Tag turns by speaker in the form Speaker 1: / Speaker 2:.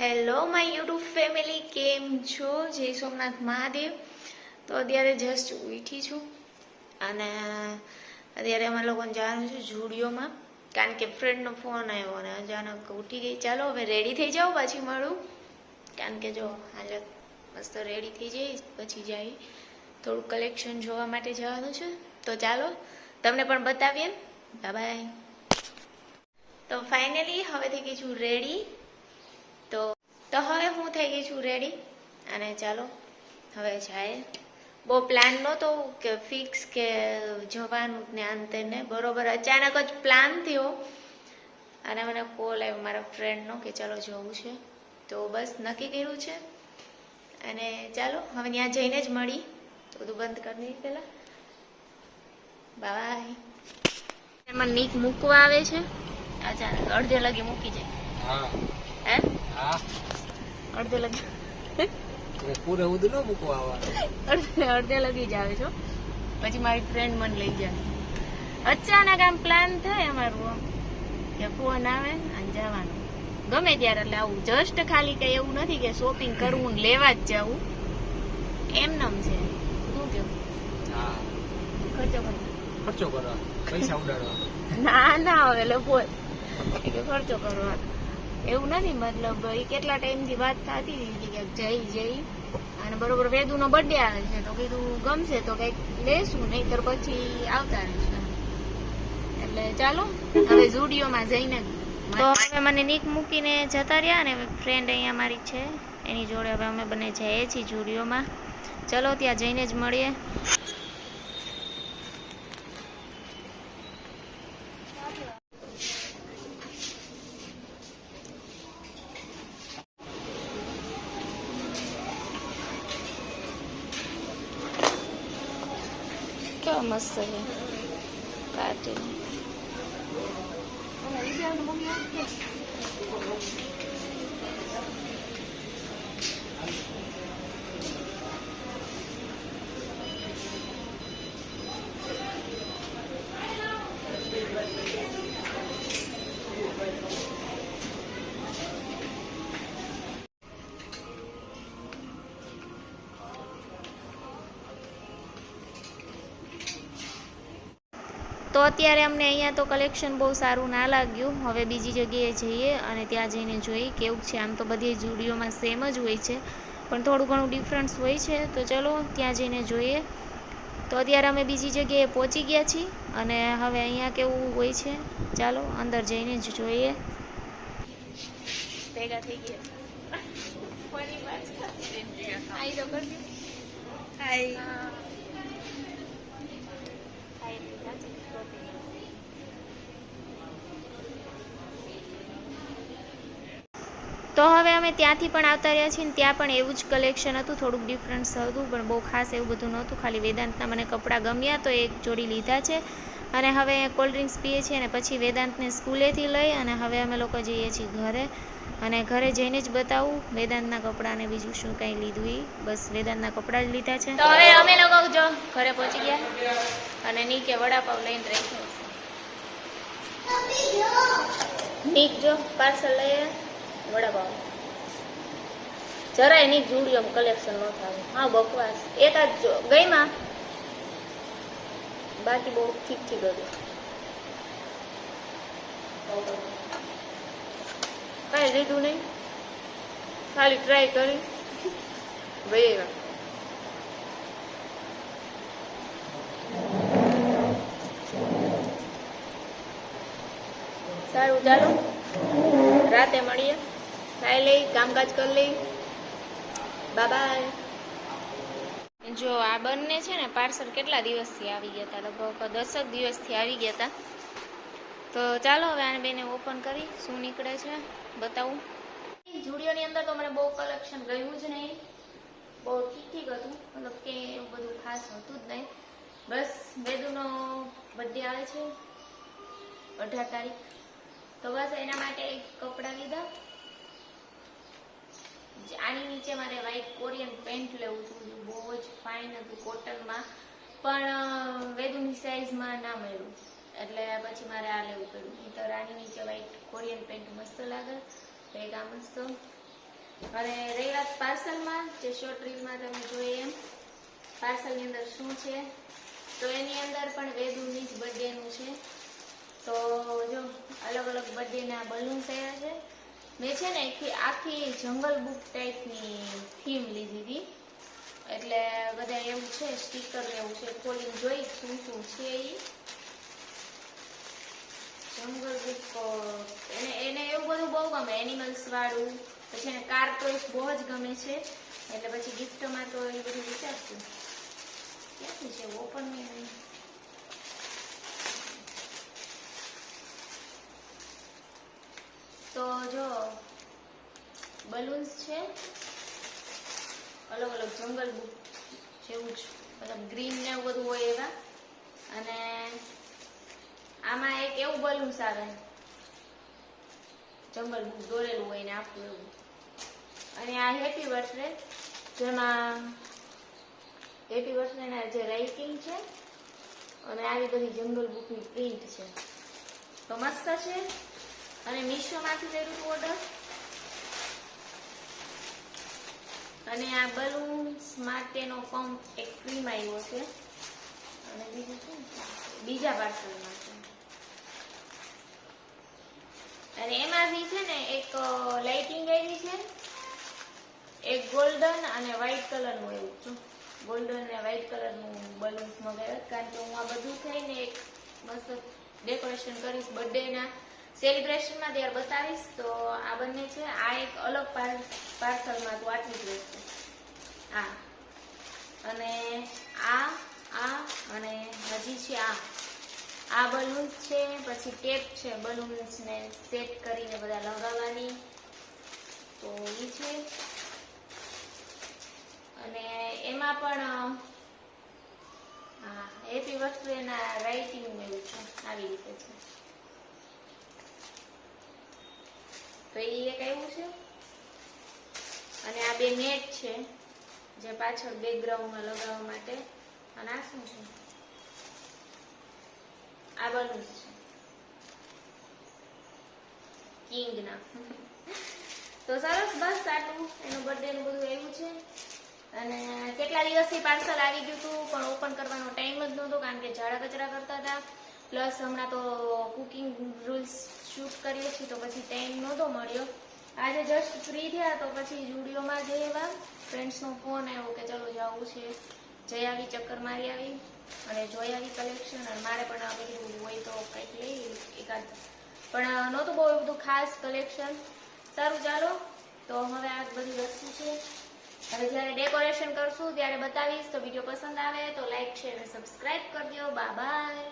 Speaker 1: Hello my YouTube family કેમ છો? જય સોમનાથ મહાદેવ. તો અત્યારે જસ્ટ ઉઠી છું. અને અત્યારે અમે લોકોને જવાનું છે ઝુડિયોમાં કારણ કે ફ્રેન્ડનો ફોન આવ્યો અને અચાનક ઉઠી ગઈ. ચાલો, હવે રેડી થઈ જાઓ પછી મળું. કારણ કે જો હાલત મસ્ત રેડી થઈ જઈશ પછી જાય. થોડું કલેક્શન જોવા માટે જવાનું છે. તો ચાલો, તમને પણ બતાવીએ. બાય તો ફાઇનલી હવે થઈ ગઈ છું રેડી તો હવે હું થઈ ગઈ છું રેડી અને ચાલો હવે જાય. બહુ પ્લાન નહોતો કે ફિક્સ કે જવાનું ને આન તેને. બરોબર અચાનક જ પ્લાન થયો. અને મને કોલ આવ્યો મારા ફ્રેન્ડનો કે ચાલો જવું છે. તો બસ નક્કી કર્યું છે. અને ચાલો હવે ત્યાં જઈને જ મળી. તો બધું બંધ કરી દઈએ પહેલાં. બાય એમાં નીક મૂકવા આવે છે. અચાનક અડધે લગી મૂકી જાય.
Speaker 2: હા.
Speaker 1: હે?
Speaker 2: હા.
Speaker 1: અડધે લગી
Speaker 2: પૂરે ઉદ ન મૂકો આવવાનું
Speaker 1: અડધે અડધે લગી જ આવે છો પછી મારી ફ્રેન્ડ મને લઈ જાય. અચાનક આમ પ્લાન થાય અમારું આમ. કે ફોન આવે અને જવાનું. ગમે ત્યારે એટલે આવું જસ્ટ ખાલી કઈ એવું નથી કે શોપિંગ કરવું ને લેવા જ જવું એમનેમ છે. શું કેવું
Speaker 2: હા.
Speaker 1: ખર્ચો કરવો
Speaker 2: ખર્ચો કરો. પૈસા ઉડાડવા.
Speaker 1: ના ના હવે એટલે બોલ ખર્ચો કરવા એવું નથી, મતલબ એ કેટલા ટાઈમથી વાત થતી હતી કે જઈ જઈ અને બરોબર વેદુનો બર્થડે આવે છે, તો કીધું ગમશે તો કંઈક લેશું, નહીતર પછી આવતા રહીશું. એટલે ચાલો, હવે ઝુડિયોમાં જઈને તો હવે મને નીક મૂકીને જતા રહ્યા અને ફ્રેન્ડ અહીંયા મારી છે, એની જોડે હવે અમે બંને જઈએ છીએ ઝુડિયોમાં ચલો, ત્યાં જઈને જ મળીએ. કેવા મસ્ત છે કાર્ટૂન તો અત્યારે અમને અહીંયા તો કલેક્શન બહુ સારું ના લાગ્યું. હવે બીજી જગ્યાએ જઈએ અને ત્યાં જઈને જોઈએ કેવું છે. આમ તો બધી જુડીઓમાં સેમ જ હોય છે. પણ થોડું ઘણું ડિફરન્સ હોય છે. તો ચલો ત્યાં જઈને જોઈએ. તો અત્યારે અમે બીજી જગ્યાએ પહોંચી ગયા છીએ અને હવે અહીંયા કેવું હોય છે. ચાલો અંદર જઈને જ જોઈએ. ભેગા થઈ ગયા. ફરી વાત હાય તો હવે અમે ત્યાંથી પણ આવતા રહ્યા છીએ ત્યાં પણ એવું જ કલેક્શન હતું, થોડુંક ડિફરન્સ હતું, પણ બહુ ખાસ એવું બધું નહોતું. ખાલી વેદાંતના મને કપડાં ગમ્યા તો એક જોડી લીધા છે. અને હવે કોલ્ડ ડ્રિંક્સ પીએ છીએ અને પછી વેદાંતને સ્કૂલેથી લઈ અને હવે અમે લોકો જઈએ છીએ ઘરે. અને ઘરે જઈને જ બતાવું વેદાંતના કપડાં ને બીજું શું કાંઈ લીધું એ બસ વેદાંતના કપડાં જ લીધા છે. તો હવે અમે લોકો જો ઘરે પહોંચી ગયા અને નીકે વડાપાવ લઈને રાખ્યો નીક જો પાર્સલ લઈએ વડાપાવ. જરાય નીક જુડિયો કલેક્શન ન થાય. હા, બકવાસ. એક જ જો ગઈમાં બાકી બહુ ઠીક ઠીક હતું. કાંઈ લીધું નહીં. ખાલી ટ્રાય કરી. ભાઈ સારું, ચાલો. રાતે મળીએ. ખાઈ લઈ, કામકાજ કરી લઈ. બાય જો આ બંને છે ને, પાર્સલ કેટલા દિવસથી આવી ગયા હતા લગભગ દસક દિવસથી આવી ગયા હતા તો ચાલો હવે આને બેને ઓપન કરી, શું નીકળે છે, બતાવું. જુડિયોની અંદર તો મને બહુ કલેક્શન ગયું જ નહીં. બહુ ઠીક ઠીક હતું, મતલબ કે એવું બધું ખાસ હતું જ નહીં. બસ વેદુનો બર્થડે આવે છે, અઢાર તારીખ. તો બસ એના માટે કપડાં લીધા. આની નીચે મારે વ્હાઈટ કોરિયન પેન્ટ લેવું હતું બહુ જ ફાઇન હતું કોટનમાં પણ વેદુની સાઇઝમાં ના મળ્યું. એટલે પછી મારે આ લેવું પડ્યું. નહીંતર આની નીચે વ્હાઈટ કોરિયન પેન્ટ મસ્ત લાગે, ભેગા મસ્ત. અને રહી વાત પાર્સલમાં, જે શોર્ટ રીલમાં તમે જોઈએ એમ. પાર્સલની અંદર શું છે? તો એની અંદર પણ વેદુની જ બર્થડેનું છે. તો જો, અલગ અલગ બર્થડેના બલૂન થયા છે. મેં છે ને આખી જંગલ બુક ટાઈપની થીમ લીધી હતી. એટલે બધા એવું છે સ્ટીકર ને એવું છે ખોલીને જોઈ શું શું છે એ જંગલ બુક એને એને એવું બધું બહુ ગમે એનિમલ્સ વાળું, પછી એને કાર ટોયસ બહુ જ ગમે છે, એટલે પછી ગિફ્ટમાં તો એ બધું વિચારશું. ક્યાંથી છે? ઓપન નહીં. તો જો બલૂન્સ છે, અલગ અલગ જંગલ બુક જેવું જ, મતલબ ગ્રીન ને એવું બધું હોય એવા. અને એક એવું જંગલ દોરેલું હોય ને આપવું એવું. અને આ હેપી બર્થડે, જેમાં હેપી બર્થડેના જે રાઇટિંગ છે, અને આવી બધી જંગલ બુકની પ્રિન્ટ છે. તો મસ્ત છે. અને મીશોમાંથી કર્યું લેવું ઓર્ડર અને આ બલૂન્સ માટેનો પંપ એક ક્રીમ આવ્યો છે. અને બીજું છે? બીજા પાર્સલમાં છે અને એમાં બી છે ને એક લાઇટિંગ આવી છે. એક ગોલ્ડન અને વ્હાઇટ કલરનું એવું છું. ગોલ્ડન અને વ્હાઇટ કલરનું બલૂન્સ મગાવ્યા. કારણ કે હું આ બધું થઈને એક મસ્ત ડેકોરેશન કરીશ બર્થડેના સેલિબ્રેશનમાં ત્યારે બતાવીશ. તો આ બંને છે. આ એક અલગ પાર્સલમાં તો આટલી જ હા અને આ આ અને હજી છે આ. આ બલૂન્સ છે, પછી ટેપ છે બલૂન્સને સેટ કરીને બધા લગાવવાની. તો એ છે. અને એમાં પણ, હા વસ્તુ એના રાઇટિંગ એવું છે, આવી રીતે છે. તો એ એક આવ્યું છે. અને આ બે નેટ છે, જે પાછળ બેકગ્રાઉન્ડમાં લગાવવા માટે. અને આ શું છે? આ બલૂન્સ છે કિંગના તો સરસ બસ આટલું એનું બર્થડે નું બધું આવ્યું છે. અને કેટલા દિવસથી પાર્સલ આવી ગયું હતું, પણ ઓપન કરવાનો ટાઈમ જ નહોતો, કારણ કે ઝાડા કચરા કરતા હતા. પ્લસ હમણાં તો કુકિંગ રૂલ્સ શૂટ કરીએ છીએ, તો પછી ટાઈમ નહોતો મળ્યો. આજે જસ્ટ ફ્રી થયા, તો પછી જુડિયોમાં જઈ એવા ફ્રેન્ડ્સનો ફોન આવ્યો કે ચલો જવું છે. જઈ આવી, ચક્કર મારી આવી. અને જોઈ આવી કલેક્શન અને મારે પણ આ બધું હોય તો કંઈક લઈ એકાદ. પણ નહોતું બહુ એવું બધું ખાસ કલેક્શન સારું, ચાલો. તો હવે આ બધી વસ્તુ છે. હવે જ્યારે ડેકોરેશન કરશું ત્યારે બતાવીશ. તો વીડિયો પસંદ આવે તો લાઈક શેર અને સબસ્ક્રાઈબ કરજો. Bye bye